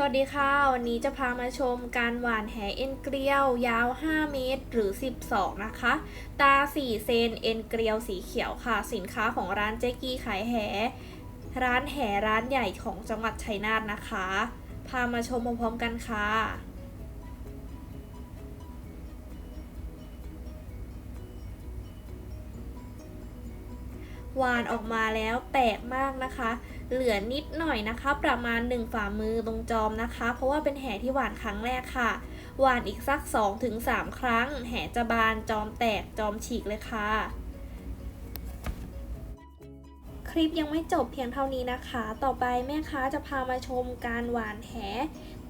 สวัสดีค่ะ วันนี้จะพามาชมการหว่านแหเอ็นเกลียวยาว 5 เมตร หรือ 12 นะคะ ตา 4 เซนเอ็นเกลียวสีเขียวค่ะ สินค้าของร้านเจ๊กี้ขายแห ร้านแหร้านใหญ่ของจังหวัดชัยนาทนะคะ พามาชมพร้อมๆกันค่ะ วานออกมาแล้วแตกมากนะคะ เหลือนิดหน่อยนะคะ ประมาณ 1 ฝ่ามือตรงจอมนะคะ เพราะว่าเป็นแห่ที่หวานครั้งแรกค่ะ หวานอีกสัก 2-3 ครั้ง แห่จะบานจอมแตกจอมฉีกเลยค่ะคลิปยังไม่จบเพียงเท่านี้นะคะ ต่อไปแม่ค้าจะพามาชมการหวานแห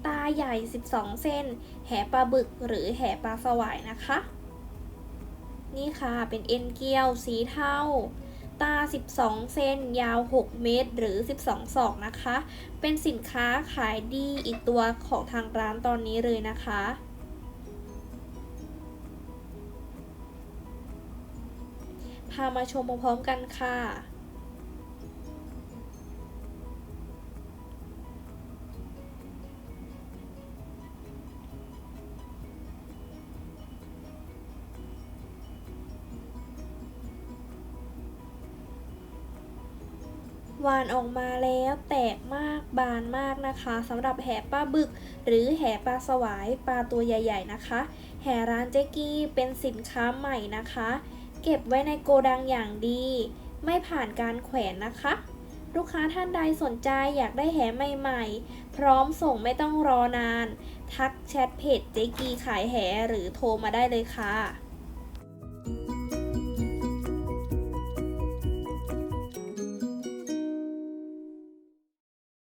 ตาใหญ่ 12 เส้น แหปลาบึกหรือแหปลาสวายนะคะ นี่ค่ะ เป็นเอ็นเกียว สีเทา ตา 12 เซน ยาว 6 เมตร หรือ 12 ศอกนะคะ เป็นสินค้าขายดีอีกตัวของทางร้านตอนนี้เลยนะคะพามาชมพร้อมๆกันค่ะ วานออกมาแล้วแตกมากบานมากนะคะสำหรับแห่ปลาบึก หรือแห่ปลาสวายปลาตัวใหญ่ ๆนะคะ แห่ร้านเจ๊กี้เป็นสินค้าใหม่นะคะ เก็บไว้ในโกดังอย่างดี ไม่ผ่านการแขวนนะคะ ลูกค้าท่านใดสนใจอยากได้แห่ใหม่ๆ พร้อมส่งไม่ต้องรอนาน ทักแชทเพจเจ๊กีขายแห่หรือโทรมาได้เลยค่ะ